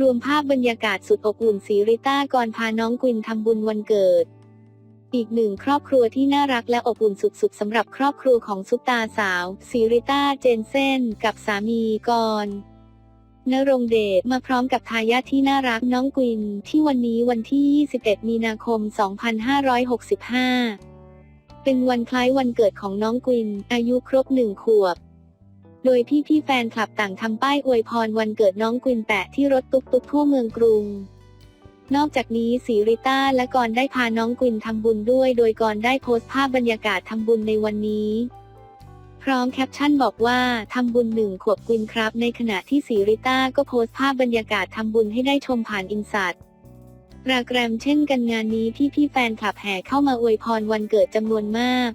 รวมภาพบรรยากาศสุดอบอุ่นสีริต้าก่อนพาน้องกวินทำบุญวันเกิด อีกหนึ่งครอบครัวที่น่ารักและอบอุ่นสุดๆสำหรับครอบครัวของซุปตาสาวซีริต้าเจนเซนกับสามีกรณ์นรงเดชมาพร้อมกับทายาทที่น่ารักน้องกวิน ที่วันนี้วันที่ 21 มีนาคม 2565 เป็นวันคล้ายวันเกิดของน้องกวิน อายุครบหนึ่งขวบ โดยพี่ๆแฟนคลับต่างทำป้ายอวยพรวันเกิดน้องกวินแปะที่รถตุ๊กๆทั่วเมืองกรุง นอกจากนี้สีริต้าและกรได้พาน้องกวินทำบุญด้วย โดยกรได้โพสต์ภาพบรรยากาศทำบุญในวันนี้ พร้อมแคปชั่นบอกว่าทำบุญหนึ่งขวบกวินครับ ในขณะที่สีริต้าก็โพสต์ภาพบรรยากาศทำบุญให้ได้ชมผ่านอินสัตรากรมเช่นกันงานนี้พี่พี่ๆแฟนคลับแห่เข้ามาอวยพรวันเกิดจำนวนมาก